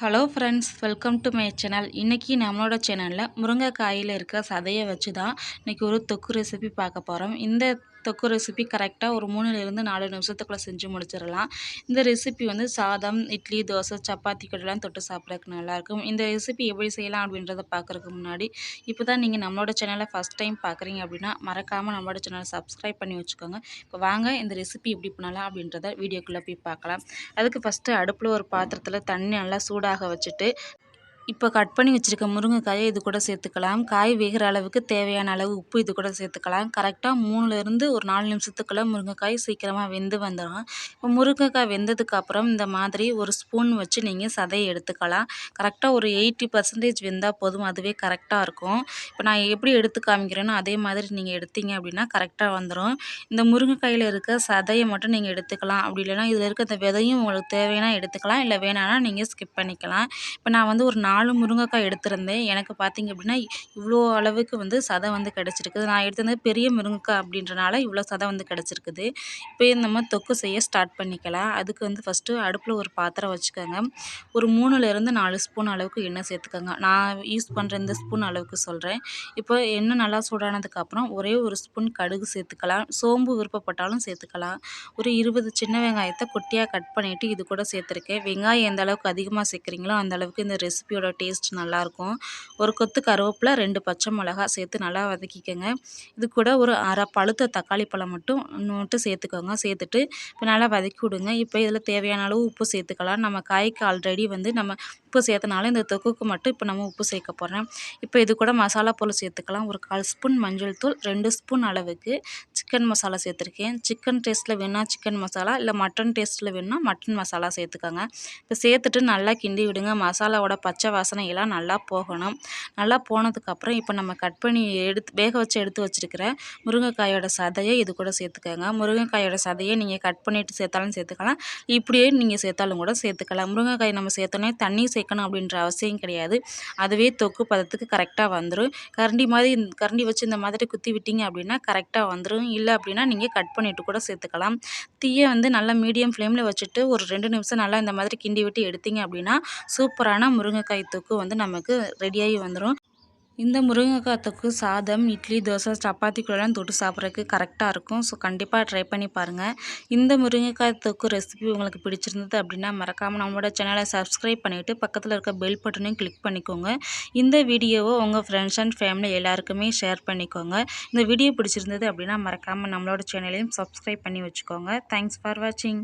Hello friends welcome to my channel இன்றைக்கி நம்மளோட சேனலில் முருங்கைக்காயில் இருக்க சதையை வச்சு தான் இன்றைக்கி ஒரு தொக்கு ரெசிபி பார்க்க போகிறோம் இந்த தொக்கு ரெசிபி கரெக்டாக ஒரு மூணுலேருந்து நாலு நிமிஷத்துக்குள்ளே செஞ்சு முடிச்சிடலாம். இந்த ரெசிபி வந்து சாதம் இட்லி தோசை சப்பாத்தி கடைலாம் தொட்டு சாப்பிட்றதுக்கு நல்லாயிருக்கும். இந்த ரெசிபி எப்படி செய்யலாம் அப்படின்றத பார்க்குறதுக்கு முன்னாடி இப்போ தான் நீங்கள் நம்மளோட சேனலை ஃபஸ்ட் டைம் பார்க்குறீங்க அப்படின்னா மறக்காமல் நம்மளோட சேனலை சப்ஸ்கிரைப் பண்ணி வச்சுக்கோங்க. இப்போ வாங்க இந்த ரெசிபி எப்படி பண்ணலாம் அப்படின்றத வீடியோக்குள்ளே போய் பார்க்கலாம். அதுக்கு ஃபஸ்ட்டு அடுப்பில் ஒரு பாத்திரத்தில் தண்ணி நல்லா சூடாக வச்சுட்டு இப்போ கட் பண்ணி வச்சுருக்க முருங்கைக்காயை இது கூட சேர்த்துக்கலாம். காய் வேகிற அளவுக்கு தேவையான அளவு உப்பு இது கூட சேர்த்துக்கலாம். கரெக்டாக மூணுலேருந்து ஒரு நாலு நிமிஷத்துக்குள்ளே முருங்கைக்காய் சீக்கிரமாக வெந்து வந்துடும் இப்போ முருங்கைக்காய் வெந்ததுக்கு அப்புறம் இந்த மாதிரி ஒரு ஸ்பூன் வச்சு நீங்கள் சதையை எடுத்துக்கலாம். கரெக்டாக ஒரு எயிட்டி பர்சன்டேஜ் வெந்தால் போதும். அதுவே கரெக்டாக இருக்கும். இப்போ நான் எப்படி எடுத்து காமிக்கிறேனோ அதே மாதிரி நீங்கள் எடுத்தீங்க அப்படின்னா கரெக்டாக வந்துடும் இந்த முருங்கைக்காயில் இருக்க சதையை மட்டும் நீங்கள் எடுத்துக்கலாம். அப்படி இல்லைனா இதில் இருக்க இந்த விதையும் உங்களுக்கு தேவையான எடுத்துக்கலாம். இல்லை வேணான்னா நீங்கள் ஸ்கிப் பண்ணிக்கலாம். இப்போ நான் வந்து ஒரு நாலு முருங்கைக்காய் எடுத்திருந்தேன். எனக்கு பார்த்திங்க அப்படின்னா இவ்வளோ அளவுக்கு வந்து சதை வந்து கிடச்சிருக்குது. நான் எடுத்திருந்தது பெரிய முருங்கைக்காய் அப்படின்றனால இவ்வளோ சதை வந்து கிடச்சிருக்குது. இப்போ நம்ம தொக்கு செய்ய ஸ்டார்ட் பண்ணிக்கலாம். அதுக்கு வந்து ஃபஸ்ட்டு அடுப்பில் ஒரு பாத்திரம் வச்சுக்கோங்க. ஒரு மூணுலேருந்து நாலு ஸ்பூன் அளவுக்கு எண்ணெய் சேர்த்துக்கோங்க. நான் யூஸ் பண்ணுற இந்த ஸ்பூன் அளவுக்கு சொல்கிறேன் இப்போ எண்ணெய் நல்லா சூடானதுக்கப்புறம் ஒரே ஒரு ஸ்பூன் கடுகு சேர்த்துக்கலாம். சோம்பு விருப்பப்பட்டாலும் சேர்த்துக்கலாம். ஒரு இருபது சின்ன வெங்காயத்தை குட்டியாக கட் பண்ணிவிட்டு இது கூட சேர்த்துருக்கேன். வெங்காயம் எந்த அளவுக்கு அதிகமாக சேர்க்குறீங்களோ அந்த அளவுக்கு இந்த ரெசிபியோட டேஸ்ட் நல்லாயிருக்கும். ஒரு கொத்து கருவேப்பிலை ரெண்டு பச்சை மிளகா சேர்த்து நல்லா வதக்கிக்கோங்க. இது கூட ஒரு அரை பழுத்த தக்காளி பழம் மட்டும் மட்டும் சேர்த்துக்கோங்க. சேர்த்துட்டு இப்போ நல்லா வதக்கி விடுங்க. இப்போ இதில் தேவையான அளவு உப்பு சேர்த்துக்கலாம். நம்ம காய்க்கு ஆல்ரெடி வந்து நம்ம உப்பு சேர்த்தனால இந்த தொக்குக்கு மட்டும் இப்போ நம்ம உப்பு சேர்க்க போகிறேன் இப்போ இது கூட மசாலா பொருள் சேர்த்துக்கலாம். ஒரு கால் ஸ்பூன் மஞ்சள் தூள் ரெண்டு ஸ்பூன் அளவுக்கு சிக்கன் மசாலா சேர்த்துருக்கேன். சிக்கன் டேஸ்ட்டில் வேணால் சிக்கன் மசாலா இல்லை மட்டன் டேஸ்ட்டில் வேணால் மட்டன் மசாலா சேர்த்துக்கோங்க. இப்போ சேர்த்துட்டு நல்லா கிண்டி விடுங்க. மசாலாவோட பச்சை வாசனை எல்லாம் நல்லா போகணும். நல்லா போனதுக்கப்புறம் இப்போ நம்ம கட் பண்ணி எடுத்து வேக வச்சு எடுத்து வச்சுருக்கிற முருங்கைக்காயோட சதையை இது கூட சேர்த்துக்கோங்க. முருங்கைக்காயோட சதையை நீங்கள் கட் பண்ணிவிட்டு சேர்த்தாலும் சேர்த்துக்கலாம். இப்படியே நீங்கள் சேர்த்தாலும் கூட சேர்த்துக்கலாம். முருங்கைக்காய் நம்ம சேர்த்தோன்னே தண்ணி சேர்க்கணும் அப்படின்ற அவசியம் கிடையாது. அதுவே தொக்கு பதத்துக்கு கரெக்டாக வந்துடும் கரண்டி மாதிரி கரண்டி வச்சு இந்த மாதிரி குத்தி விட்டீங்க அப்படின்னா கரெக்டாக வந்துடும் இல்லை அப்படின்னா நீங்கள் கட் பண்ணிவிட்டு கூட சேர்த்துக்கலாம். தீயை வந்து நல்லா மீடியம் ஃப்ளேமில் வச்சுட்டு ஒரு ரெண்டு நிமிஷம் நல்லா இந்த மாதிரி கிண்டி விட்டு எடுத்தீங்க அப்படின்னா சூப்பரான முருங்கைக்காய் தொக்கு வந்து நமக்கு ரெடியாகி வந்துடும் இந்த முருங்கைக்காய் தொக்கு சாதம் இட்லி தோசை சப்பாத்தி கூடலாம் தொட்டு சாப்பிட்றதுக்கு கரெக்டாக இருக்கும். ஸோ கண்டிப்பாக ட்ரை பண்ணி பாருங்கள் இந்த முருங்கைக்காய் தொக்கு ரெசிபி உங்களுக்கு பிடிச்சிருந்தது அப்படின்னா மறக்காமல் நம்மளோட சேனலை சப்ஸ்கிரைப் பண்ணிவிட்டு பக்கத்தில் இருக்க பெல் பட்டனையும் கிளிக் பண்ணிக்கோங்க. இந்த வீடியோவை உங்கள் ஃப்ரெண்ட்ஸ் அண்ட் ஃபேமிலி எல்லாருக்குமே ஷேர் பண்ணிக்கோங்க. இந்த வீடியோ பிடிச்சிருந்தது அப்படின்னா மறக்காமல் நம்மளோட சேனலையும் சப்ஸ்கிரைப் பண்ணி வச்சுக்கோங்க. தேங்க்ஸ் ஃபார் வாட்சிங்